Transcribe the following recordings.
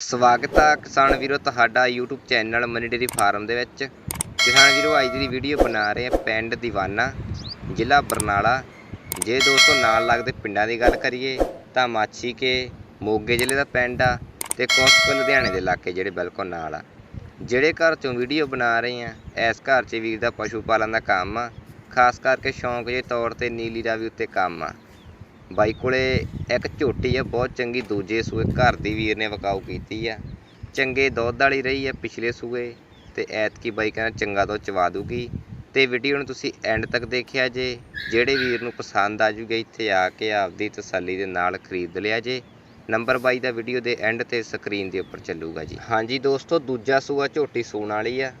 ਸਵਾਗਤ ਆ ਕਿਸਾਨ ਵੀਰੋ ਤੁਹਾਡਾ YouTube channel Mani dairy farm ਦੇ ਵਿੱਚ। ਕਿਸਾਨ ਵੀਰੋ, ਅੱਜ ਦੀ ਵੀਡੀਓ ਬਣਾ ਰਹੇ ਆ ਪਿੰਡ ਦੀਵਾਨਾ, ਜ਼ਿਲ੍ਹਾ ਬਰਨਾਲਾ। ਜੇ ਦੋਸਤੋ ਨਾਲ ਲੱਗਦੇ ਪਿੰਡਾਂ ਦੀ ਗੱਲ ਕਰੀਏ ਤਾਂ ਮਾਛੀ ਕੇ ਮੋਗੇ ਜ਼ਿਲ੍ਹੇ ਦਾ ਪਿੰਡ ਆ ਤੇ ਕੋਸਕੋ ਲੁਧਿਆਣੇ ਦੇ ਇਲਾਕੇ ਜਿਹੜੇ ਬਿਲਕੁਲ ਨਾਲ ਆ। ਜਿਹੜੇ ਘਰ ਚੋਂ ਵੀਡੀਓ ਬਣਾ ਰਹੇ ਆ, ਇਸ ਘਰ 'ਚ ਵੀਰ ਦਾ ਪਸ਼ੂ ਪਾਲਣ ਦਾ ਕੰਮ ਆ। ਖਾਸ ਕਰਕੇ ਸ਼ੌਂਕ ਦੇ ਤੌਰ ਤੇ ਨੀਲੀ ਦਾ ਵੀ ਉੱਤੇ ਕੰਮ ਆ। ਬਾਈ ਕੋਲੇ ਇੱਕ ਝੋਟੀ ਆ, ਬਹੁਤ ਚੰਗੀ, ਦੂਜੇ ਸੂਏ ਘਰ ਦੀ ਵੀਰ ਨੇ ਵਕਾਊ ਕੀਤੀ ਆ। ਚੰਗੇ ਦੁੱਧ ਵਾਲੀ ਰਹੀ ਆ ਪਿਛਲੇ ਸੂਏ ਤੇ ਐਤਕੀ ਬਾਈ ਕਹਿੰਦਾ ਚੰਗਾ ਦੁੱਧ ਚਵਾ ਦੂਗੀ। ਤੇ ਵੀਡੀਓ ਨੂੰ ਤੁਸੀਂ ਐਂਡ ਤੱਕ ਦੇਖਿਆ ਜੇ, ਜਿਹੜੇ ਵੀਰ ਨੂੰ ਪਸੰਦ ਆ ਜੂਗੇ, ਇੱਥੇ ਆ ਕੇ ਆਪਦੀ ਤਸੱਲੀ ਦੇ ਨਾਲ ਖਰੀਦ ਲਿਆ ਜੇ। ਨੰਬਰ ਬਾਈ ਦਾ ਵੀਡੀਓ ਦੇ ਐਂਡ ਤੇ ਸਕਰੀਨ ਦੇ ਉੱਪਰ ਚੱਲੂਗਾ ਜੀ। ਹਾਂਜੀ ਦੋਸਤੋ, ਦੂਜਾ ਸੂਆ ਝੋਟੀ ਸੂਣ ਵਾਲੀ ਆ।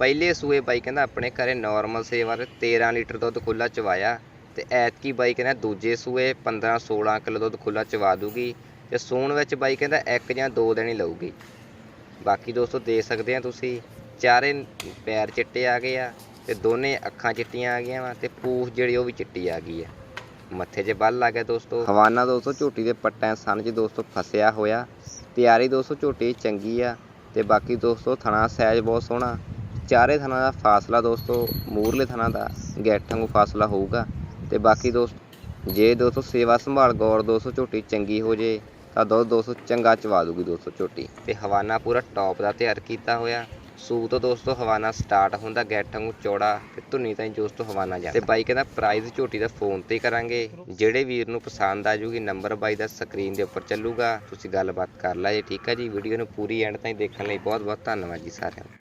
ਪਹਿਲੇ ਸੂਏ ਬਾਈ ਕਹਿੰਦਾ ਆਪਣੇ ਘਰੇ ਨਾਰਮਲ ਸੇਵਾ ਤੇ 13 ਲੀਟਰ ਦੁੱਧ ਖੁੱਲਾ ਚਵਾਇਆ। ਤੇ ਐਤਕੀ ਬਾਈ ਕਹਿੰਦਾ ਦੂਜੇ ਸੂਏ 15 16 ਕਿਲੋ ਦੁੱਧ ਖੁੱਲਾ ਚਵਾ ਦੂਗੀ ਤੇ ਸੂਣ ਵਿੱਚ ਬਾਈ ਕਹਿੰਦਾ ਇੱਕ ਜਾਂ ਦੋ ਦਿਨ ਹੀ ਲਊਗੀ। ਬਾਕੀ ਦੋਸਤੋ ਦੇਖ ਸਕਦੇ ਆ ਤੁਸੀਂ। ਚਾਰੇ ਪੈਰ ਚਿੱਟੇ ਆ ਗਏ ਆ ਤੇ ਦੋਨੇ ਅੱਖਾਂ ਚਿੱਟੀਆਂ ਆ ਗਈਆਂ ਵਾ ਤੇ ਪੂਛ ਜਿਹੜੀ ਉਹ ਵੀ ਚਿੱਟੀ ਆ ਗਈ ਆ। ਮੱਥੇ 'ਚ ਬੱਲ ਆ ਗਿਆ ਦੋਸਤੋ। ਹਵਾਨਾ ਦੋਸਤੋ ਝੋਟੀ ਦੇ ਪੱਟਾਂ ਸਨ 'ਚ ਦੋਸਤੋ ਫਸਿਆ ਹੋਇਆ। ਤਿਆਰੀ ਦੋਸਤੋ ਝੋਟੀ ਚੰਗੀ ਆ ਤੇ ਬਾਕੀ ਦੋਸਤੋ ਥਣਾ ਸਾਈਜ਼ ਬਹੁਤ ਸੋਹਣਾ। ਚਾਰੇ ਥਣਾ ਦਾ ਫਾਸਲਾ ਦੋਸਤੋ, ਮੂਰਲੇ ਥਣਾ ਦਾ ਗੈਠਾਂ ਨੂੰ ਫਾਸਲਾ ਹੋਊਗਾ। ਤੇ ਬਾਕੀ ਦੋਸਤ, ਜੇ ਦੋਸਤੋ ਸੇਵਾ ਸੰਭਾਲ ਗੌਰ ਦੋਸਤੋ ਝੋਟੀ ਚੰਗੀ ਹੋ ਜੇ, ਤਾਂ ਦੁੱਧ ਦੋਸਤੋ ਚੰਗਾ ਚਵਾ ਦੂਗੀ ਦੋਸਤੋ ਝੋਟੀ। ਤੇ ਹਵਾਨਾ ਪੂਰਾ ਟੌਪ ਦਾ ਤਿਆਰ ਕੀਤਾ ਹੋਇਆ। ਸੂ ਤੋਂ ਦੋਸਤੋ ਹਵਾਨਾ ਸਟਾਰਟ ਹੁੰਦਾ ਗੈਠਾਂ ਨੂੰ ਚੌੜਾ, ਤੇ ਧੁੰਨੀ ਤਾਈਂ ਦੋਸਤੋ ਹਵਾਨਾ ਜਾ ਤੇ ਬਾਈ ਕਹਿੰਦਾ ਪ੍ਰਾਈਜ਼ ਝੋਟੀ ਦਾ ਫੋਨ ਤੇ ਕਰਾਂਗੇ। ਜਿਹੜੇ ਵੀਰ ਨੂੰ ਪਸੰਦ ਆ ਜੂਗੀ ਨੰਬਰ ਬਾਈ ਦਾ ਸਕਰੀਨ ਦੇ ਉੱਪਰ ਚੱਲੂਗਾ। ਤੁਸੀਂ ਗੱਲਬਾਤ ਕਰ ਲਾ ਜੇ ਠੀਕ ਆ ਜੀ? ਵੀਡੀਓ ਨੂੰ ਪੂਰੀ ਐਂਡ ਤਾਈਂ ਦੇਖਣ ਲਈ ਬਹੁਤ ਬਹੁਤ ਧੰਨਵਾਦ ਜੀ ਸਾਰਿਆਂ ਦਾ।